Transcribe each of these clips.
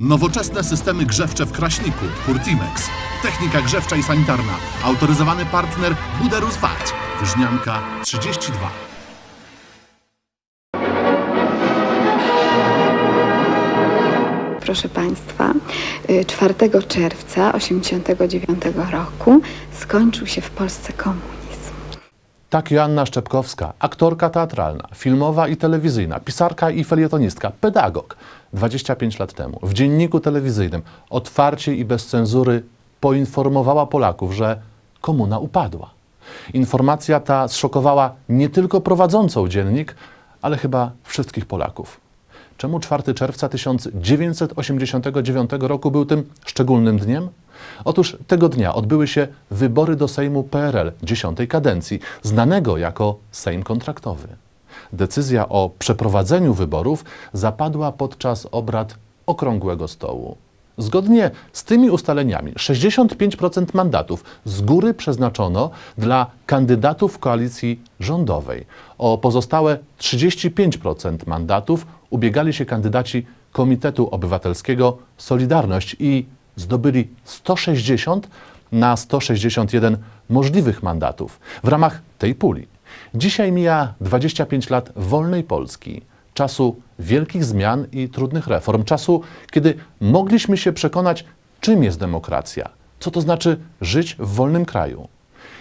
Nowoczesne systemy grzewcze w Kraśniku, Hurtimex. Technika grzewcza i sanitarna. Autoryzowany partner Buderus VAT. Wyżnianka 32. Proszę Państwa, y, 4 czerwca 1989 roku skończył się w Polsce komunizm. Tak Joanna Szczepkowska, aktorka teatralna, filmowa i telewizyjna, pisarka i felietonistka, pedagog. 25 lat temu w dzienniku telewizyjnym otwarcie i bez cenzury poinformowała Polaków, że komuna upadła. Informacja ta zszokowała nie tylko prowadzącą dziennik, ale chyba wszystkich Polaków. Czemu 4 czerwca 1989 roku był tym szczególnym dniem? Otóż tego dnia odbyły się wybory do Sejmu PRL dziesiątej kadencji, znanego jako Sejm kontraktowy. Decyzja o przeprowadzeniu wyborów zapadła podczas obrad okrągłego stołu. Zgodnie z tymi ustaleniami 65% mandatów z góry przeznaczono dla kandydatów koalicji rządowej. O pozostałe 35% mandatów ubiegali się kandydaci Komitetu Obywatelskiego Solidarność i zdobyli 160 na 161 możliwych mandatów w ramach tej puli. Dzisiaj mija 25 lat wolnej Polski, czasu wielkich zmian i trudnych reform, czasu, kiedy mogliśmy się przekonać, czym jest demokracja, co to znaczy żyć w wolnym kraju.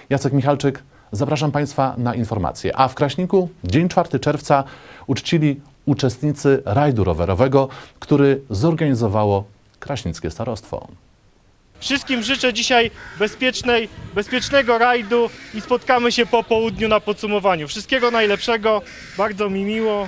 Jacek Michalczyk, zapraszam Państwa na informacje. A w Kraśniku dzień 4 czerwca uczcili uczestnicy rajdu rowerowego, który zorganizowało Kraśnickie Starostwo. Wszystkim życzę dzisiaj bezpiecznej, bezpiecznego rajdu i spotkamy się po południu na podsumowaniu. Wszystkiego najlepszego, bardzo mi miło.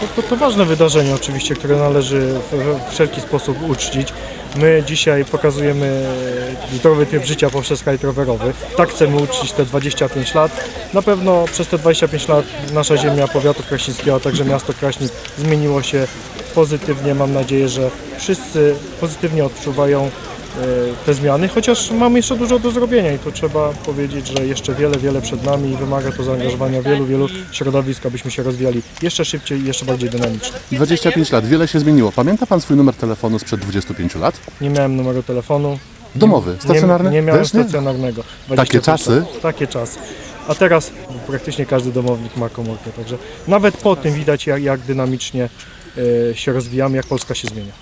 To, to, to ważne wydarzenie oczywiście, które należy w, w wszelki sposób uczcić. My dzisiaj pokazujemy zdrowy tryb życia poprzez rajd rowerowy. Tak chcemy uczcić te 25 lat. Na pewno przez te 25 lat nasza ziemia powiatu kraśnickiego, a także miasto Kraśnik zmieniło się pozytywnie. Mam nadzieję, że wszyscy pozytywnie odczuwają te zmiany, chociaż mamy jeszcze dużo do zrobienia i to trzeba powiedzieć, że jeszcze wiele, wiele przed nami i wymaga to zaangażowania wielu, wielu środowisk, abyśmy się rozwijali jeszcze szybciej i jeszcze bardziej dynamicznie. 25 lat, wiele się zmieniło. Pamięta Pan swój numer telefonu sprzed 25 lat? Nie miałem numeru telefonu. Domowy, stacjonarny? Nie, nie miałem Też nie? stacjonarnego. Takie 25 czasy? lat. Takie czasy. A teraz praktycznie każdy domownik ma komórkę, także nawet po tym widać jak, jak dynamicznie e, się rozwijamy, jak Polska się zmienia.